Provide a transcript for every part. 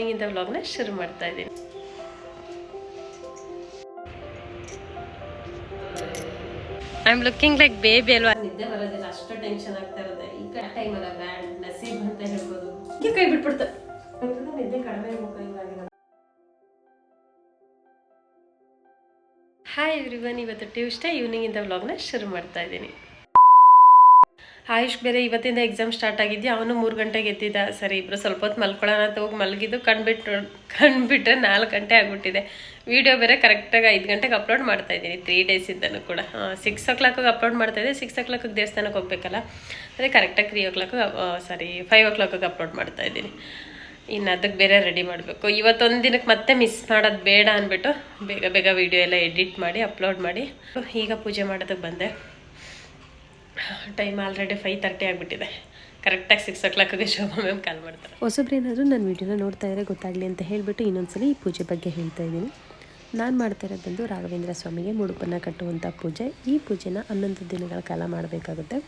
ನಿಂಗಿಂದ ವ್ಲಾಗ್ನ ಶುರು ಮಾಡ್ತಾ ಇದ್ದೀನಿ. I am looking like baby ಅಲ್ವಾ? ನಿದ್ದೆ ಬರೋದಿಲ್ಲ ಅಷ್ಟು ಟೆನ್ಷನ್ ಆಗ್ತಾ ಇರುತ್ತೆ ಈ ಟೈಮ್ ಅಲ್ಲ ಬ್ಯಾಂಡ್ ನಸೀಬ್ ಅಂತ ಹೇಳ್ಬೋದು. ಹೀಗೆ ಕೈ ಬಿಟ್ಬಿಡ್ತ. ನಿದ್ದೆ ಕಡಿಮೆ ಹಾಯ್ ಹಿಂಗಾಗಿಲ್ಲ ಹಾಯ್ ಎವ್ರಿವನ್ ಇವತ್ತು ಟ್ಯೂಸ್ಡೇ ಈವ್ನಿಂಗಿಂದ ವ್ಲಾಗ್ನ ಶುರು ಮಾಡ್ತಾ ಇದ್ದೀನಿ. ಆಯುಷ್, ಬೇರೆ ಇವತ್ತಿಂದ ಎಕ್ಸಾಮ್ ಸ್ಟಾರ್ಟ್ ಆಗಿದ್ಯಾ? ಅವನು ಮೂರು ಗಂಟೆಗೆ ಎತ್ತಿದ್ದ. ಸರಿ ಇಬ್ಬರು ಸ್ವಲ್ಪ ಹೊತ್ತು ಮಲ್ಕೊಳ್ಳೋಣ ಅಂತ ಹೋಗಿ ಮಲಗಿದ್ದು ಕಣ್ಬಿಟ್ಟು, ಕಣ್ಬಿಟ್ರೆ ನಾಲ್ಕು ಗಂಟೆ ಆಗಿಬಿಟ್ಟಿದೆ. ವಿಡಿಯೋ ಬೇರೆ ಕರೆಕ್ಟಾಗಿ ಐದು ಗಂಟೆಗೆ ಅಪ್ಲೋಡ್ ಮಾಡ್ತಾ ಇದ್ದೀನಿ ತ್ರೀ ಡೇಸಿಂದನೂ ಕೂಡ. ಸಿಕ್ಸ್ ಓ ಕ್ಲಾಕಿಗೆ ಅಪ್ಲೋಡ್ ಮಾಡ್ತಾ ಇದ್ದೆ. ಸಿಕ್ಸ್ ಓ ಕ್ಲಾಕಿಗೆ ದೇವಸ್ಥಾನಕ್ಕೆ ಹೋಗ್ಬೇಕಲ್ಲ? ಅದೇ ಕರೆಕ್ಟಾಗಿ ತ್ರೀ ಓ ಕ್ಲಾಕಿಗೆ ಸಾರಿ ಫೈವ್ ಓ ಕ್ಲಾಕಿಗೆ ಅಪ್ಲೋಡ್ ಮಾಡ್ತಾ ಇದ್ದೀನಿ. ಇನ್ನು ಅದಕ್ಕೆ ಬೇರೆ ರೆಡಿ ಮಾಡಬೇಕು. ಇವತ್ತೊಂದು ದಿನಕ್ಕೆ ಮತ್ತೆ ಮಿಸ್ ಮಾಡೋದು ಬೇಡ ಅಂದ್ಬಿಟ್ಟು ಬೇಗ ಬೇಗ ವೀಡಿಯೋ ಎಲ್ಲ ಎಡಿಟ್ ಮಾಡಿ ಅಪ್ಲೋಡ್ ಮಾಡಿ. ಈಗ ಪೂಜೆ ಮಾಡೋದಕ್ಕೆ ಬಂದೆ. ಟೈಮ್ ಆಲ್ರೆಡಿ ಫೈವ್ ತರ್ಟಿ ಆಗಿಬಿಟ್ಟಿದೆ. ಕರೆಕ್ಟಾಗಿ ಸಿಕ್ಸ್ ಓ ಕ್ಲಾಕಿಗೆ ಶೋಭಾ ಮ್ಯಾಮ್ ಕಾಲ್ ಮಾಡ್ತಾರೆ. ಹೊಸಬ್ರೇನಾದರೂ ನನ್ನ ವೀಡಿಯೋನ ನೋಡ್ತಾ ಇದ್ರೆ ಗೊತ್ತಾಗಲಿ ಅಂತ ಹೇಳಿಬಿಟ್ಟು ಇನ್ನೊಂದ್ಸಲ ಈ ಪೂಜೆ ಬಗ್ಗೆ ಹೇಳ್ತಾ ಇದ್ದೀನಿ. ನಾನು ಮಾಡ್ತಾ ಇರೋದು ರಾಘವೇಂದ್ರ ಸ್ವಾಮಿಗೆ ಮುಡುಪನ್ನು ಕಟ್ಟುವಂಥ ಪೂಜೆ. ಈ ಪೂಜೆನ ಹನ್ನೊಂದು ದಿನಗಳ ಕಾಲ ಮಾಡಬೇಕಾಗುತ್ತೆ.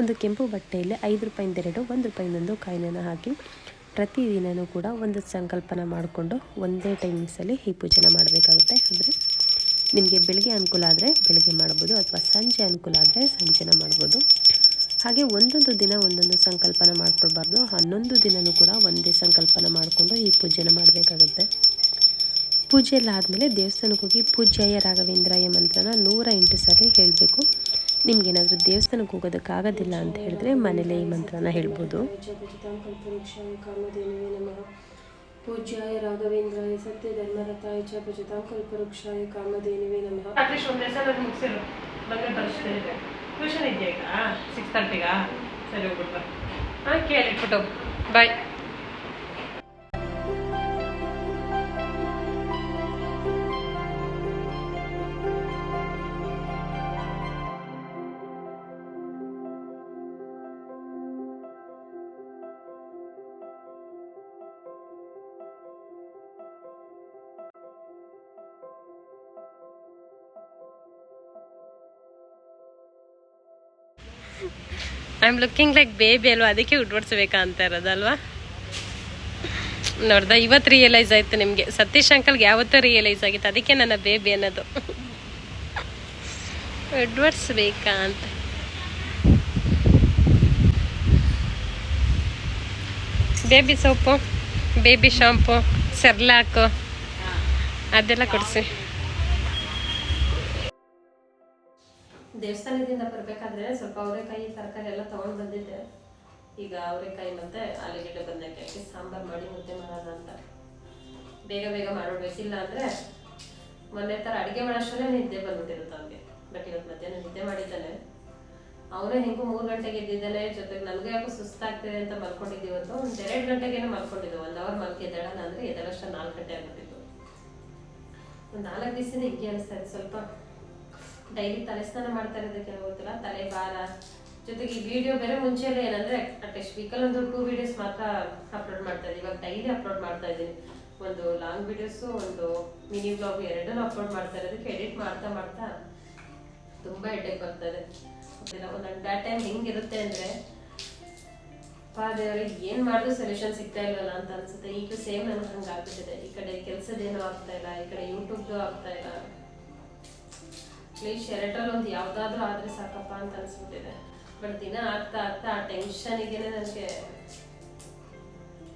ಒಂದು ಕೆಂಪು ಬಟ್ಟೆಯಲ್ಲಿ ಐದು ರೂಪಾಯಿಂದೆರಡು ಒಂದು ರೂಪಾಯಿಂದೊಂದು ಕಾಯಿನ ಹಾಕಿ ಪ್ರತಿದಿನವೂ ಕೂಡ ಒಂದು ಸಂಕಲ್ಪನ ಮಾಡಿಕೊಂಡು ಒಂದೇ ಟೈಮಿಂಗ್ಸಲ್ಲಿ ಈ ಪೂಜೆನ ಮಾಡಬೇಕಾಗುತ್ತೆ. ಅಂದರೆ ನಿಮಗೆ ಬೆಳಗ್ಗೆ ಅನುಕೂಲ ಆದರೆ ಬೆಳಗ್ಗೆ ಮಾಡ್ಬೋದು ಅಥವಾ ಸಂಜೆ ಅನುಕೂಲ ಆದರೆ ಸಂಜೆನ ಮಾಡ್ಬೋದು. ಹಾಗೆ ಒಂದೊಂದು ದಿನ ಒಂದೊಂದು ಸಂಕಲ್ಪನ ಮಾಡ್ಕೊಳ್ಬಾರ್ದು. ಹನ್ನೊಂದು ದಿನವೂ ಕೂಡ ಒಂದೇ ಸಂಕಲ್ಪನ ಮಾಡಿಕೊಂಡು ಈ ಪೂಜೆನ ಮಾಡಬೇಕಾಗುತ್ತೆ. ಪೂಜೆ ಎಲ್ಲ ಆದಮೇಲೆ ದೇವಸ್ಥಾನಕ್ಕೆ ಹೋಗಿ ಪೂಜ್ಯಾಯ ರಾಘವೇಂದ್ರಾಯ ಮಂತ್ರನ ನೂರ ಎಂಟು ಸಾರಿ ಹೇಳಬೇಕು. ನಿಮಗೇನಾದರೂ ದೇವಸ್ಥಾನಕ್ಕೆ ಹೋಗೋದಕ್ಕಾಗೋದಿಲ್ಲ ಅಂತ ಹೇಳಿದ್ರೆ ಮನೇಲೇ ಈ ಮಂತ್ರನ ಹೇಳ್ಬೋದು. ಪೂಜ್ಯಾಯ ರಾಘವೇಂದ್ರಾಯ ಸತ್ಯ ಧರ್ಮರತಾಯ ಚ ಭಜತಾಂ ಕಲ್ಪವೃಕ್ಷಾಯ ಕಾಮಧೇನುವೆ ನಮಃ. ಅಟ್ಲೀಸ್ಟ್ ಒಂದು ಅದು ಮುಗಿಸಿರು ಬಂದರೆ ಬರ್ಸ್ತೇನೆ ಟ್ಯೂಷನ್ ಇದೆಯಾ ಈಗ? ಸಿಕ್ಸ್ ತರ್ಟಿಗಾ ಸರಿ ಹೋಗ್ಬಿಟ್ಟು ಹಾಂ ಕೇಳಿಟ್ಬಿಟ್ಟು ಬಾಯ್ I am looking like baby ಅಲ್ವಾ? ಅದಕ್ಕೆ ಉಡ್ವಡ್ಸ್ಬೇಕಾ ಅಂತ ಇರೋದಲ್ವಾ? ನೋಡ್ದ, ಇವತ್ತು ರಿಯಲೈಸ್ ಆಯ್ತು ನಿಮಗೆ. ಸತೀಶ್ ಅಂಕಲ್ಗೆ ಯಾವತ್ತೂ ರಿಯಲೈಸ್ ಆಗಿತ್ತು. ಅದಕ್ಕೆ ನನ್ನ ಬೇಬಿ ಅನ್ನೋದು. ಉಡ್ವಡ್ಸ್ಬೇಕಾ ಅಂತ. Baby soap baby shampoo Cerelac ಅದೆಲ್ಲ ಕೊಡಿಸಿ. ದೇವಸ್ಥಾನದಿಂದ ಬರಬೇಕಾದ್ರೆ ಸ್ವಲ್ಪ ಅವರೆಕಾಯಿ, ತರಕಾರಿ ಎಲ್ಲ ತಗೊಂಡು ಬಂದಿದ್ದೆ. ಈಗ ಅವರೆಕಾಯಿ ಮತ್ತೆ ಆಲೂಗೆಡ್ಡೆ ಬಂದಕ್ಕೆ ಹಾಕಿ ಸಾಂಬಾರು ಮಾಡಿ ಮುದ್ದೆ ಮಾಡೋಣ ಅಂತ. ಬೇಗ ಬೇಗ ಮಾಡೋಬೇಕಿಲ್ಲ ಅಂದರೆ ಮೊನ್ನೆ ಥರ ಅಡುಗೆ ಮಾಡೋಷ್ಟರಲ್ಲೇ ನಿದ್ದೆ ಬಂದ್ಬಿಟ್ಟಿರುತ್ತೆ ಅವ್ನಿಗೆ ಬಟ್ ಇವತ್ತು ಮಧ್ಯಾಹ್ನ ನಿದ್ದೆ ಮಾಡಿದ್ದಾನೆ. ಅವನೇ ಹೆಂಗೂ ಮೂರು ಗಂಟೆಗೆ ಇದ್ದಿದ್ದಾನೆ ಜೊತೆಗೆ ನನಗೆ ಯಾಕೋ ಸುಸ್ತಾಗ್ತಿದೆ ಅಂತ ಮಲ್ಕೊಂಡಿದ್ದೀವಿ ಇವತ್ತು ಒಂದು ಎರಡು ಗಂಟೆಗೇನೆ ಮಲ್ಕೊಂಡಿದ್ದು. ಒಂದು ಅವರ್ ಮಲ್ಕೆ ಎದ್ದೇಳೋಣ ಅಂದರೆ ಎದ್ದೇಳಷ್ಟ ನಾಲ್ಕು ಗಂಟೆ ಆಗ್ಬಿಟ್ಟಿತ್ತು. ಒಂದು ನಾಲ್ಕು ದಿವಸನೇ ಹಿಂಗೆ ಅನಿಸ್ತಾ ಇದೆ ಸ್ವಲ್ಪ ಡೈಲಿ ತಲೆ ಸ್ನಾನ ಮಾಡ್ತಾ ಇರೋದಕ್ಕೆ ತಲೆ ಭಾರ ಜೊತೆಗೆ ಈ ವಿಡಿಯೋ ಬೇರೆ ಮುಂಚೆ ಎಲ್ಲ ಏನಂದ್ರೆ ಅಟ್ಲೀಸ್ಟ್ ವೀಕಲ್ ಒಂದು ಟೂ ವಿಡಿಯೋಸ್ ಮಾತ್ರ ಅಪ್ಲೋಡ್ ಮಾಡ್ತಾ ಇದ್ದೀನಿ. ಇವಾಗ ಡೈಲಿ ಅಪ್ಲೋಡ್ ಮಾಡ್ತಾ ಇದ್ದೀನಿ. ಒಂದು ಲಾಂಗ್ ವಿಡಿಯೋಸು ಒಂದು ಮಿನಿ ಬ್ಲಾಗ್ ಎರಡನ್ನೂ ಅಪ್ಲೋಡ್ ಮಾಡ್ತಾ ಇರೋದಕ್ಕೆ ಎಡಿಟ್ ಮಾಡ್ತಾ ಮಾಡ್ತಾ ತುಂಬ ಹೆಡ್ಡೇಕ್ ಬರ್ತದೆ ಒಂದೊಂದು ಬ್ಯಾಟ್ ಟೈಮ್ ಹೆಂಗಿರುತ್ತೆ ಅಂದ್ರೆ ಪಾ ಏನು ಮಾಡಿದ್ರು ಸೊಲ್ಯೂಷನ್ ಸಿಗ್ತಾ ಇಲ್ಲ ಅಂತ ಅನ್ಸುತ್ತೆ. ಈಗ ಸೇಮ್ ನನ್ಗೆ ಹಂಗೆ ಈ ಕಡೆ ಕೆಲಸದೇನೂ ಆಗ್ತಾ ಇಲ್ಲ, ಈ ಕಡೆ ಯೂಟ್ಯೂಬ್ದು ಆಗ್ತಾ ಇಲ್ಲ. ಪ್ಲೀಸ್ ಎರಡರಲ್ಲಿ ಒಂದು ಯಾವ್ದಾದ್ರು ಆದ್ರೆ ಸಾಕಪ್ಪ ಅಂತ ಅನ್ಸ್ಬಿಟ್ಟಿದೆ. ಬಟ್ ದಿನ ಆಗ್ತಾ ಆಗ್ತಾ ಆ ಟೆನ್ಷನಿಗೆನೆ ನನಗೆ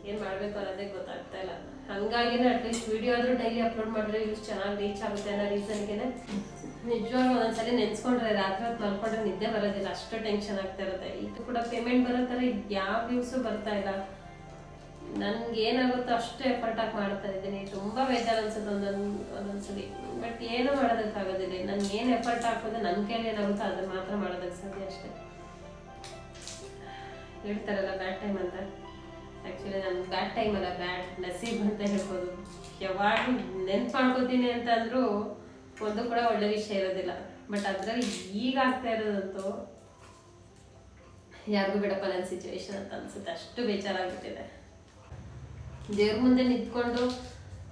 ಏನ್ ಮಾಡ್ಬೇಕು ಅನ್ನೋದೇ ಗೊತ್ತಾಗ್ತಾ ಇಲ್ಲ. ಹಂಗಾಗಿನೇ ಅಟ್ಲೀಸ್ಟ್ ವಿಡಿಯೋ ಆದ್ರೂ ಡೈಲಿ ಅಪ್ಲೋಡ್ ಮಾಡಿದ್ರೆ ಯೂಸ್ ಚೆನ್ನಾಗಿ ರೀಚ್ ಆಗುತ್ತೆ ಅನ್ನೋ ರೀಸನ್ಗೆನೆ ನಿಜವಾಗ್ಲೂ ಒಂದೊಂದ್ಸಲಿ ನೆನ್ಸ್ಕೊಂಡ್ರೆ ರಾತ್ರಿ ಹೊತ್ತು ಮಲ್ಕೊಂಡ್ರೆ ನಿದ್ದೆ ಬರೋದಿಲ್ಲ. ಅಷ್ಟು ಟೆನ್ಷನ್ ಆಗ್ತಾ ಇರುತ್ತೆ. ಇದು ಕೂಡ ಪೇಮೆಂಟ್ ಬರೋ ಥರ ಯಾವ ವ್ಯೂಸು ಬರ್ತಾ ಇಲ್ಲ. ನನ್ಗೆ ಏನಾಗುತ್ತೋ ಅಷ್ಟು ಎಫರ್ಟ್ ಆಗಿ ಮಾಡ್ತಾ ಇದ್ದೀನಿ. ತುಂಬಾ ಬೇಜಾರು ಅನ್ಸುತ್ತೆ ಒಂದೊಂದು ಒಂದೊಂದ್ಸಲಿ. ಬಟ್ ಏನು ಮಾಡೋದಕ್ಕಾಗೋದಿಲ್ಲ. ನನ್ಗೆ ಏನು ಎಫರ್ಟ್ ಹಾಕೋದು ನನ್ನ ಕೈಲಿ ಏನಾಗುತ್ತೋ ಅದನ್ನ ಮಾತ್ರ ಮಾಡೋದಕ್ಕೆ ಸಾಧ್ಯ ಅಷ್ಟೇ. ಹೇಳ್ತಾರಲ್ಲ ಬ್ಯಾಡ್ ಟೈಮ್ ಅಂತ. ಆ್ಯಕ್ಚುಲಿ ನಾನು ಬ್ಯಾಡ್ ಟೈಮ್ ಅಲ್ಲ ಬ್ಯಾಡ್ ನಸೀಬ್ ಅಂತ ಹೇಳ್ಬೋದು. ಯಾವಾಗ ನೆನ್ಪು ಮಾಡ್ಕೋತೀನಿ ಅಂತ ಅಂದರೂ ಒಂದು ಕೂಡ ಒಳ್ಳೆ ವಿಷಯ ಇರೋದಿಲ್ಲ. ಬಟ್ ಅದರಲ್ಲಿ ಈಗ ಆಗ್ತಾ ಇರೋದಂತೂ ಯಾರಿಗೂ ಬಿಡಪ್ಪ ನನ್ನ ಸಿಚುವೇಶನ್ ಅಂತ ಅನ್ಸುತ್ತೆ. ಅಷ್ಟು ಬೇಜಾರಾಗ್ಬಿಟ್ಟಿದೆ. ದೇವ್ರ ಮುಂದೆ ನಿಂತ್ಕೊಂಡು,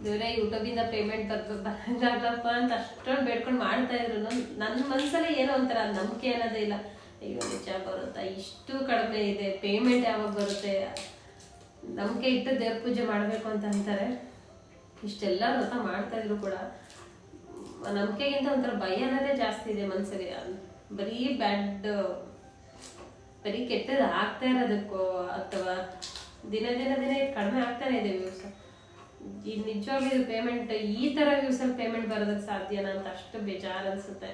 ದೇವ್ರೆ ಯೂಟ್ಯೂಬಿಂದ ಪೇಮೆಂಟ್ ಬರ್ಬೇಕು ಬರಂಗಾಗ್ಲಪ್ಪ ಅಂತ ಅಷ್ಟೊಂದು ಬೇಡ್ಕೊಂಡು ಮಾಡ್ತಾ ಇದ್ರು. ನನ್ನ ಮನಸ್ಸಲ್ಲಿ ಏನೋ ಒಂಥರ ನಂಬಿಕೆ ಅನ್ನೋದೇ ಇಲ್ಲ. ಅಯ್ಯೋ, ನಿಜ ಬರುತ್ತಾ? ಇಷ್ಟು ಕಡಿಮೆ ಇದೆ. ಪೇಮೆಂಟ್ ಯಾವಾಗ ಬರುತ್ತೆ? ನಂಬಿಕೆ ಇಟ್ಟು ದೇವ್ರ ಪೂಜೆ ಮಾಡಬೇಕು ಅಂತ ಅಂತಾರೆ. ಇಷ್ಟೆಲ್ಲ ವ್ರತ ಮಾಡ್ತಾ ಇದ್ರು ಕೂಡ. ನಂಬಿಕೆಗಿಂತ ಒಂಥರ ಭಯ ಅನ್ನೋದೇ ಜಾಸ್ತಿ ಇದೆ ಮನಸ್ಸಲ್ಲಿ ಬರೀ ಬ್ಯಾಡ್, ಬರೀ ಕೆಟ್ಟದ್ದು ಆಗ್ತಾ ಇರೋದಕ್ಕೋ ಅಥವಾ ದಿನ ದಿನ ದಿನ ಇದು ಕಡಿಮೆ ಆಗ್ತಾನೆ ಇದೆ ವ್ಯೂಸ್ ಈ ನಿಜವಾಗ್ಲೂ ಪೇಮೆಂಟ್ ಈ ಥರ ವ್ಯೂಸಲ್ಲಿ ಪೇಮೆಂಟ್ ಬರೋದಕ್ಕೆ ಸಾಧ್ಯನಾ ಅಂತ ಅಷ್ಟು ಬೇಜಾರು ಅನ್ಸುತ್ತೆ.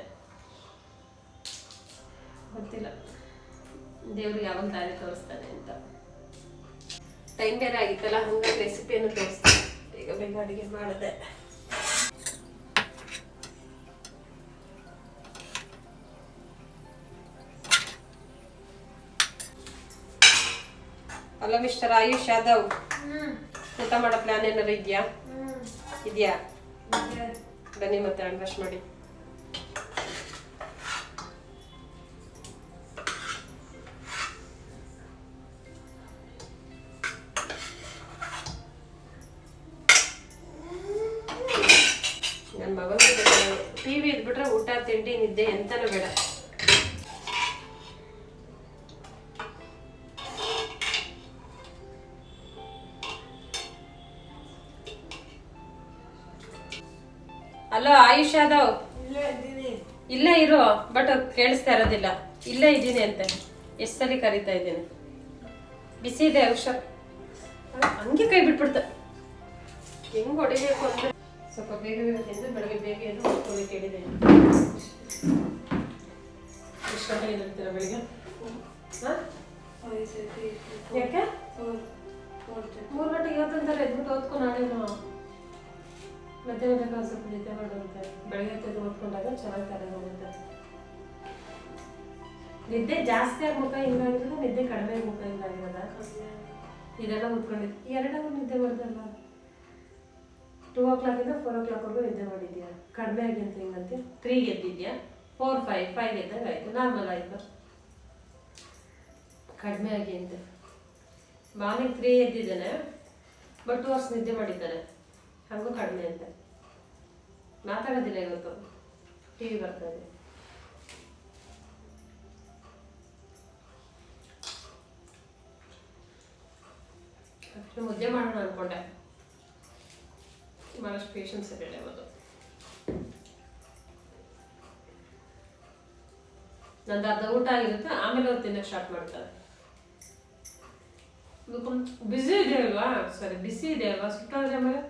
ಗೊತ್ತಿಲ್ಲ. ದೇವ್ರಿಗೆ ಯಾವಾಗ ದಾರಿ ತೋರಿಸ್ತಾನೆ ಅಂತ. ಟೈಮ್ ಬೇರೆ ಆಗಿತ್ತಲ್ಲ, ಹಂಗಾಗಿ ರೆಸಿಪಿಯನ್ನು ತೋರಿಸ್ತಾನೆ. ಬೇಗ ಬೇಗ ಅಡುಗೆ ಮಾಡಿದೆ. ಅಲ್ಲ ಮಿಸ್ಟರ್ ಆಯುಷ್ ಯಾದವ್? ಊಟ ಮಾಡೋ ಪ್ಲಾನ್ ಏನಾರು ಇದೆಯಾ? ಇದೆಯಾ? ಬನ್ನಿ ಮತ್ತೆ ಹ್ಯಾಂಡ್ ವಾಶ್ ಮಾಡಿ. ನನ್ನ ಮಗನ ಟಿ ವಿ ಇದ್ಬಿಟ್ರೆ ಊಟ ತಿಂಡಿ ನಿದ್ದೆ ಎಂತನೂ ಬೇಡ. ಹಲೋ ಆಯುಷ್ ಯಾದವ್? ಇಲ್ಲೇ ಇರು ಬಟ್ ಕೇಳಿಸ್ತಾ ಇರೋದಿಲ್ಲ. ಇಲ್ಲೇ ಇದ್ದೀನಿ ಅಂತೆ. ಎಷ್ಟು ಸರಿ ಕರಿತಾ ಇದ್ದೀನಿ? ಬಿಸಿ ಇದೆ ಹುಷಾರ್ ಹಂಗೆ ಕೈ ಬಿಟ್ಬಿಡ್ತ. ಹೆಂಗ್ ಹೊಡಿಬೇಕು ಅಂದ್ರೆ ಸ್ವಲ್ಪ ಬೇಗ ಬೇಗ ತಿಂದು ಬೆಳಗ್ಗೆ ಬೇಗ ಏನು ಹೋಗ್ಕೋಬೇಕು ಕೇಳಿದೆ. ಎಷ್ಟು ಗಂಟೆಗೆ ಎದ್ದೇಳ್ತೀರಾ ಬೆಳಿಗ್ಗೆ? ಯಾಕೆ? ಮೂರು ಗಂಟೆಗೆ. ಇವತ್ತಂತಾರೆ ಎದ್ಬಿಟ್ಟು ಓದ್ಕೊಂಡು ನಾಳೆನು. ಮತ್ತೆ ಸ್ವಲ್ಪ ನಿದ್ದೆ ಮಾಡುವಂತೆ, ಬೆಳಗ್ಗೆ ತೆಗೆದು ಓದ್ಕೊಂಡಾಗ ಚೆನ್ನಾಗಿ ತಲೆ ಹೋಗುತ್ತೆ ನಿದ್ದೆ ಜಾಸ್ತಿ ಆಗಿ ಮುಖ ಹಿಂಗಾಗಿರೋದ ನಿದ್ದೆ ಕಡಿಮೆ ಆಗಿ ಮುಖ ಹಿಂಗಾಗಿರೋದ ಇದೆಲ್ಲ ಓದ್ಕೊಂಡಿದ್ದು ಎರಡಾಗ ನಿದ್ದೆ ಮಾಡ್ದಲ್ಲ? ಟೂ ಓ ಕ್ಲಾಕಿಂದ ಫೋರ್ ಓ ಕ್ಲಾಕ್ವರೆಗೂ ನಿದ್ದೆ ಮಾಡಿದ್ಯಾ? ಕಡಿಮೆ ಆಗಿ ಅಂತ ಹಿಂಗಂತೆ ತ್ರೀ ಎದ್ದಿದ್ಯಾ ಫೋರ್ ಫೈವ್ ಫೈವ್ ಗೆದ್ದಾಗ ಆಯಿತು. ನಾರ್ಮಲ್ ಆಯಿತು. ಕಡಿಮೆ ಆಗಿ ಅಂತ ಮಾರ್ನಿಂಗ್ ತ್ರೀ ಎದ್ದಿದ್ದಾನೆ ಬಟ್ ಟೂ ಅವರ್ಸ್ ನಿದ್ದೆ ಮಾಡಿದ್ದಾನೆ ಹಾಗೂ ಕಡಿಮೆ ಅಂತ. ಮಾತಾಡೋದಿಲ್ಲ ಇವತ್ತು. ಟಿ ವಿ ಬರ್ತಾ ಇದೆ. ಮುದ್ದೆ ಮಾಡೋಣ ಅನ್ಕೊಂಡೆ. ಭಾಳಷ್ಟು ಪೇಷನ್ಸ್ ಇರಲಿಲ್ಲ ಇವತ್ತು ನಂದು ಅರ್ಧ ಊಟ ಆಗಿರುತ್ತೆ, ಆಮೇಲೆ ಅವ್ರು ತಿನ್ನಕ್ಕೆ ಸ್ಟಾರ್ಟ್ ಮಾಡ್ತಾರೆ. ಬಿಸಿ ಇದೆ ಅಲ್ವಾ? ಸರಿ ಬಿಸಿ ಇದೆ ಅಲ್ವಾ? ಆಮೇಲೆ?